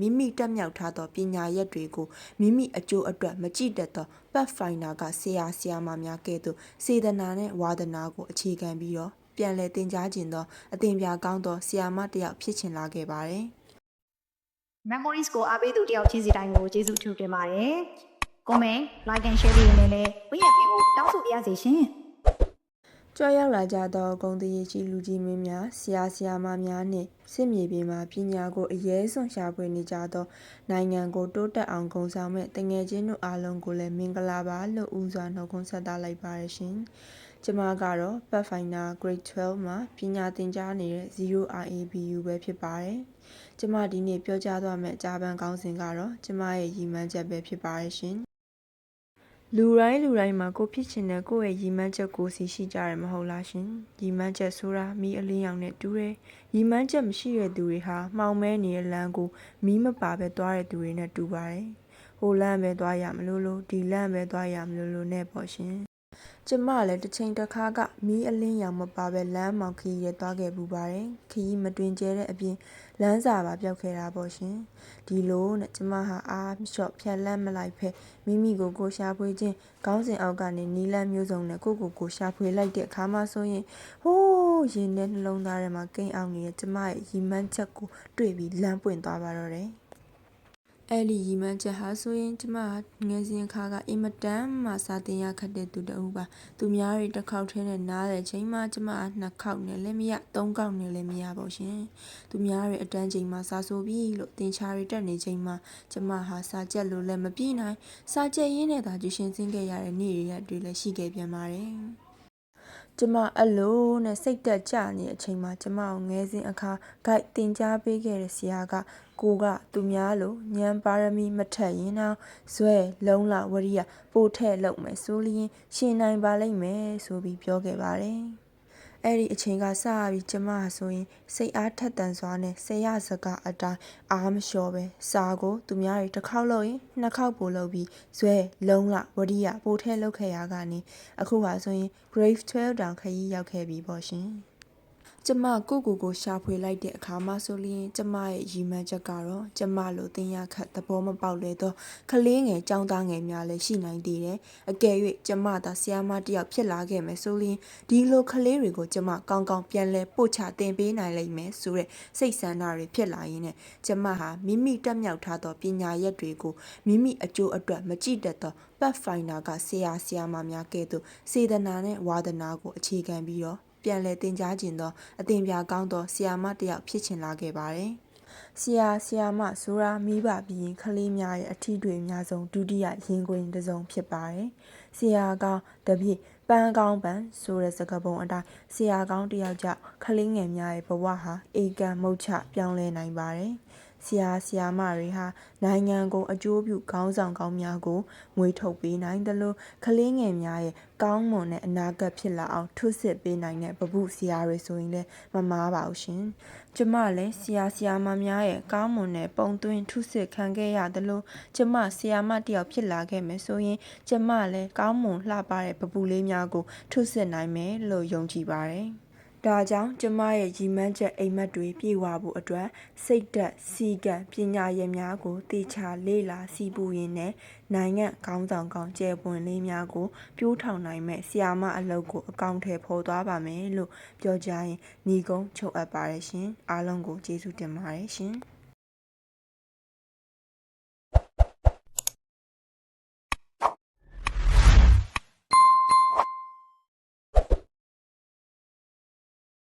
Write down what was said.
မိမိတက်မြောက်ထားသောပညာရက်တွေကိုမိမိအကျိုးအတွက်မကြည့်တတ်သော Pathfinder ကဆရာဆရာမများကဲ့သို့စေတနာနဲ့ဝါသနာကိုအခြေခံပြီးတော့ပြန်လည်တင် जा ခြင်းသောအသင်ပြကောင်းသောဆရာမတစ်ယောက်ဖြစ်ချင်လာခဲ့ပါတယ်။ memories ကိုအားပေးသူတယောက်ချင်းစီတိုင်းကိုကျေးဇူးထူတင်ပါတယ် comment like and share ပေးနေနဲ့ဝိရပေးဖို့တောင်းဆိုပါရစေရှင် ကြွရောက်လာကြသောဂုံတရေကြီးလူကြီးမင်းများဆရာဆရာမများနှင့်စစ်မြေပြင်မှာပညာကိုအရေးစွန်ရှာဖွေနေကြသော နိုင်ငံကိုတိုးတက်အောင်ဂုဏ်ဆောင်မဲ့တငယ်ချင်းတို့အားလုံးကိုလည်းမင်္ဂလာပါလို့ဦးစွာနှုတ်ခွန်းဆက်သလိုက်ပါရရှင်။ကျမကတော့ Pathfinder Grade 12မှာပညာသင်ကြားနေတဲ့ 0RABU ပဲဖြစ်ပါတယ်။ကျမဒီနေ့ပြောကြားသွားမယ့်ကြားပန်းကောင်းစဉ်ကတော့ကျမရဲ့ရည်မှန်းချက်ပဲဖြစ်ပါရဲ့ရှင်။ လူတိုင်းလူတိုင်းမှာကိုဖြစ်ချင်တဲ့ကိုယ့်ရဲ့ရည်မှန်းချက်ကိုစီရှိကြတယ်မဟုတ်လားရှင်ရည်မှန်းချက်ဆိုတာမိအလင်းရောင်နဲ့တူတယ်ရည်မှန်းချက်မရှိတဲ့သူတွေဟာမှောင်မဲနေတဲ့လမ်းကိုမီးမပါပဲသွားတဲ့သူတွေနဲ့တူပါတယ်ဟိုလမ်းပဲသွားရမလို့လို့ဒီလမ်းပဲသွားရမလို့လို့နဲ့ပေါ့ရှင် ကျမလည်းတစ်ချိန်တစ်ခါက မီးအလင်းရောင်မပါပဲလမ်းမောင်ခရီးရဲသွားခဲ့ပူပါတယ် ခရီးမတွင်ကျဲတဲ့အပြင် လမ်းစာပါပြောက်ခဲ့တာပေါ့ရှင် ဒီလိုနဲ့ ကျမဟာ အားလျှော့ ဖြတ်လန့်မလိုက်ဖက်မိမိကိုကိုရှာဖွေခြင်း ခေါင်းစဉ်အောက်ကနေနီလန်းမျိုးစုံနဲ့ ကိုကိုကိုရှာဖွေလိုက်တဲ့အခါမှဆိုရင် ဟိုး ရင်ထဲနှလုံးသားထဲမှာ ကိန်းအောင်နေတဲ့ ကျမရဲ့ရီမန်းချက်ကို တွေ့ပြီး လမ်းပွင့်သွားပါတော့တယ် အဲ့ဒီရီမှန်းချက်ဟာဆိုရင်ကျမငယ်စဉ်ခါကအင်မတန်မှစာတင်ရခက်တဲ့သူတအူပါသူများတွေတစ်ခေါက်ထဲနဲ့နားတဲ့ချိန်မှာကျမနှစ်ခေါက်နဲ့လည်းမရသုံးခေါက်နဲ့လည်းမရပါရှင်သူများတွေအတန်းချိန်မှာစာဆိုပြီးလို့တင်ချာတွေတက်နေချိန်မှာကျမဟာစာကြက်လို့လည်းမပြေးနိုင်စာကြက်ရင်းနဲ့သာကျရှင်စင်းခဲ့ရတဲ့နေ့ရက်တွေလည်းရှိခဲ့ပြန်ပါတယ် ကျမအဲ့လိုနဲ့စိတ်တက်ကြနေတဲ့အချိန်မှာကျမကိုငဲစင်းအခါဂိုက်တင် जा ပေးခဲ့တဲ့ဆရာကကိုကသူများလိုဉာဏ်ပါရမီမထက်ရင်တော့ဇွဲလုံးလဝရိယပို့ထက်လောက်မယ်ဆိုလျင်ရှင်နိုင်ပါလိမ့်မယ်ဆိုပြီးပြောခဲ့ပါတယ် အဲ့ဒီအချိန်ကစပြီးကျမဆိုရင်စိတ်အားထက်သန်စွာနဲ့ဆရာစကားအတိုင်းအားမလျှော်ပဲစာကိုသူများတွေတစ်ခေါက်လို့ရင်နှစ်ခေါက်ပို့လို့ပြီးဇွဲလုံးလဝရိယပို့ထဲလောက်ခဲ့ရကနေအခုဟာဆိုရင် grade 12တောင်ခရီးရောက်ခဲ့ပြီပေါ့ရှင် ကျမကိုကိုကိုရှာဖွေလိုက်တဲ့အခါမှဆိုလျင်ကျမရဲ့ရည်မှန်းချက်ကတော့ကျမလိုတင်ရခတ်သဘောမပေါက်လေတော့ကလေးငယ်ចောင်းသားငယ်များလည်းရှိနိုင်သေးတယ်အကယ်၍ကျမသာဆရာမတစ်ယောက်ဖြစ်လာခဲ့မယ်ဆိုလျင်ဒီလိုကလေးတွေကိုကျမကောင်းကောင်းပြန်လဲပို့ချတင်ပေးနိုင်လိမ့်မယ်ဆိုတဲ့စိတ်ဆန္ဒတွေဖြစ်လာရင်းနဲ့ကျမဟာမိမိတက်မြောက်ထားသောပညာရက်တွေကိုမိမိအကျိုးအတွက်မကြည့်တတ်သော Pathfinder ကဆရာဆရာမများကဲ့သို့စေတနာနဲ့ဝါသနာကိုအခြေခံပြီးတော့ ပြန်လည်တင် जा ခြင်းသောအသင်ပြကောင်းသောဆီယာမတစ်ယောက်ဖြစ်ချင်လာခဲ့ပါတယ်။ဆီယာဆီယာမဆိုတာမိဘပြီးရင်ကလေးများရဲ့အထီးတွေအများဆုံးဒုတိယရင်ခွင်တစ်စုံဖြစ်ပါတယ်။ဆီယာကောင်းတပြည့်ပန်းကောင်းပန်းဆိုတဲ့စကားပုံအတိုင်းဆီယာကောင်းတစ်ယောက်ကြောင့်ကလေးငယ်များရဲ့ဘဝဟာအေကံမုတ်ချပြောင်းလဲနိုင်ပါတယ်။ ဆရာဆရာမတွေဟာနိုင်ငံကိုအကျိုးပြုခေါင်းဆောင်ကောင်းများကိုမွေးထုတ်ပေးနိုင်တယ်လို့ကလေးငယ်များရဲ့ကောင်းမွန်တဲ့အနာဂတ်ဖြစ်လာအောင်ထုစစ်ပေးနိုင်တဲ့ပပုဆရာတွေဆိုရင်လည်းမမားပါဘူးရှင်။ကျမလည်းဆရာဆရာမများရဲ့ကောင်းမွန်တဲ့ပုံသွင်းထုစစ်ခံခဲ့ရတယ်လို့ကျမဆရာမတယောက်ဖြစ်လာခဲ့မယ်ဆိုရင်ကျမလည်းကောင်းမွန်လှပတဲ့ပပုလေးများကိုထုစစ်နိုင်မယ်လို့ယုံကြည်ပါတယ်။ ဒါကြောင့်ကျမရဲ့ရည်မှန်းချက်အိမ်မက်တွေပြည့်ဝဖို့အတွက်စိတ်သက်စီကံပညာရည်များကိုတေချာလေ့လာစီးပူရင်းနဲ့နိုင်ငံခေါင်းဆောင်ကောင်းကျယ်ပွင့်လေးများကိုပြိုးထောင်နိုင်မဲ့ဆီယာမအလုပ်ကိုအကောင့်ထဲပေါ်သွားပါမယ်လို့ပြောကြရင်ညီကုန်းချုပ်အပ်ပါတယ်ရှင်အားလုံးကိုကျေးဇူးတင်ပါတယ်ရှင်